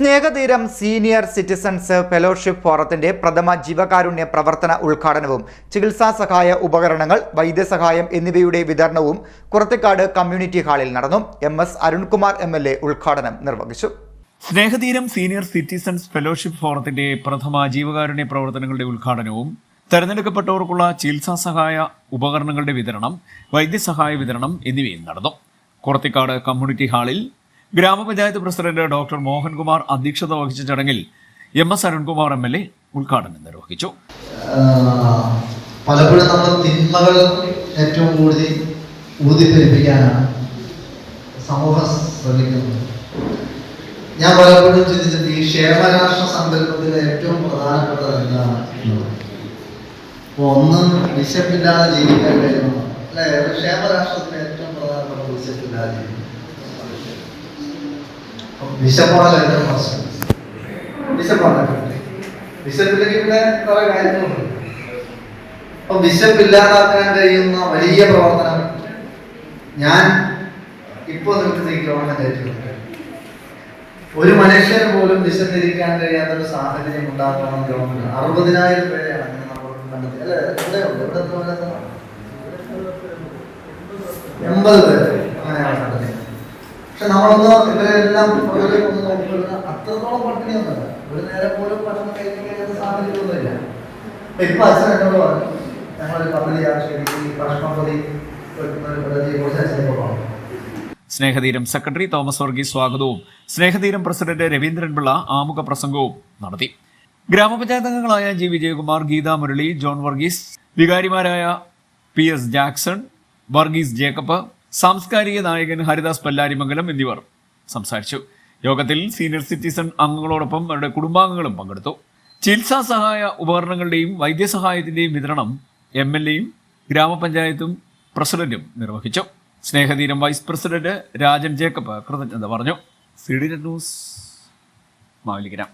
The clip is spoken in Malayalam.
സ്നേഹതീരം സീനിയർ സിറ്റിസൺസ് ഫെലോഷിപ്പ് ഫോറത്തിന്റെ പ്രഥമ ജീവകാരുണ്യ പ്രവർത്തന ഉദ്ഘാടനവും ചികിത്സാ സഹായ ഉപകരണങ്ങൾ വൈദ്യസഹായം എന്നിവയുടെ വിതരണവും കുറത്തിക്കാട് കമ്മ്യൂണിറ്റി ഹാളിൽ നടന്നു. M S Arunkumar M L A ഉദ്ഘാടനം നിർവഹിച്ചു. സ്നേഹതീരം സീനിയർ സിറ്റിസൺസ് ഫെലോഷിപ്പ് ഫോറത്തിന്റെ പ്രഥമ ജീവകാരുണ്യ പ്രവർത്തനങ്ങളുടെ ഉദ്ഘാടനവും തെരഞ്ഞെടുക്കപ്പെട്ടവർക്കുള്ള ചികിത്സാ സഹായ ഉപകരണങ്ങളുടെ വിതരണം വൈദ്യസഹായ വിതരണം എന്നിവയും നടന്നു. കുറത്തിക്കാട് കമ്മ്യൂണിറ്റി ഹാളിൽ ഗ്രാമപഞ്ചായത്ത് പ്രസിഡന്റ് ഡോക്ടർ മോഹൻകുമാർ അധ്യക്ഷത വഹിച്ച ചടങ്ങിൽ M S Arunkumar M L A ഉദ്ഘാടനം നിർവഹിച്ചു. പലപ്പോഴും നമ്മൾ തിന്മകൾ ഏറ്റവും കൂടുതൽ ഊതിപ്പെരിപ്പിക്കാനാണ് സമൂഹം ശ്രമിക്കുന്നത്. ഞാൻ പലപ്പോഴും ചിന്തിച്ചത് ഈ ക്ഷേമരാഷ്ട്ര സങ്കല്പത്തിലെ ഏറ്റവും പ്രധാനപ്പെട്ടത് എന്താണ് അപ്പോൾ ഒന്നും വിശപ്പില്ലാതെ ജീവിക്കാൻ കഴിയുന്നു. അല്ലെ? ക്ഷേമരാഷ്ട്രത്തിന് ഏറ്റവും പ്രധാനപ്പെട്ട വിശപ്പില്ലാതെ ജീവിക്കണം അപ്പൊ വിശപ്പാണല്ലോ പ്രശ്നം വിശപ്പാണ് വിശപ്പില്ലെങ്കിൽ പിന്നെ കുറെ കാര്യങ്ങളുണ്ട് അപ്പൊ വിശപ്പില്ലാതാക്കാൻ കഴിയുന്ന വലിയ പ്രവർത്തനം ഞാൻ ഇപ്പൊ നിങ്ങൾക്ക് ഗവൺമെന്റ് ഒരു മനുഷ്യന് പോലും വിശന്നിരിക്കാൻ കഴിയാത്ത ഒരു സാഹചര്യം ഉണ്ടാക്കണം ഗവൺമെന്റ് അറുപതിനായിരം പേരെയാണ് അങ്ങനെ നമ്മൾ കണ്ടെത്തി. അല്ലെ? എവിടെ എത്ര? എൺപത് പേര്. അങ്ങനെയാണ് കണ്ടെത്തിയത്. പക്ഷെ നമ്മളൊന്ന് ഇവരെല്ലാം ഓരോരോ ഒന്ന് നോക്കിക്കൊള്ളുക അത്രത്തോളം പട്ടിണിയൊന്നുമില്ല. ഒരു നേരം പോലും ഭക്ഷണം കഴിക്കുന്ന സാഹചര്യമൊന്നുമില്ല. ഇപ്പൊ അച്ഛൻ എന്നോട് പറഞ്ഞു ഞങ്ങളൊരു പദ്ധതി ആവിഷ്കരിച്ച് ഈ ഭക്ഷണ പൊതി സ്നേഹതീരം സെക്രട്ടറി തോമസ് വർഗീസ് സ്വാഗതവും. സ്നേഹതീരം പ്രസിഡന്റ് രവീന്ദ്രൻ പിള്ള ആമുഖ പ്രസംഗവും നടത്തി. ഗ്രാമപഞ്ചായത്ത് അംഗങ്ങളായ ജി വിജയകുമാർ ഗീതാ മുരളി ജോൺ വർഗീസ് വികാരിമാരായ P S Jackson Varghese Jacob സാംസ്കാരിക നായകൻ ഹരിദാസ് പല്ലാരിമംഗലം എന്നിവർ സംസാരിച്ചു. യോഗത്തിൽ സീനിയർ സിറ്റിസൺ അംഗങ്ങളോടൊപ്പം അവരുടെ കുടുംബാംഗങ്ങളും പങ്കെടുത്തു. ചികിത്സാ സഹായ ഉപകരണങ്ങളുടെയും വൈദ്യസഹായത്തിന്റെയും വിതരണം എം എൽ എയും ഗ്രാമപഞ്ചായത്തും പ്രസിഡന്റും നിർവഹിച്ചു. Snehatheeram vice president Rajan Jacob കൃതജ്ഞത പറഞ്ഞു. C news Mavelikkara.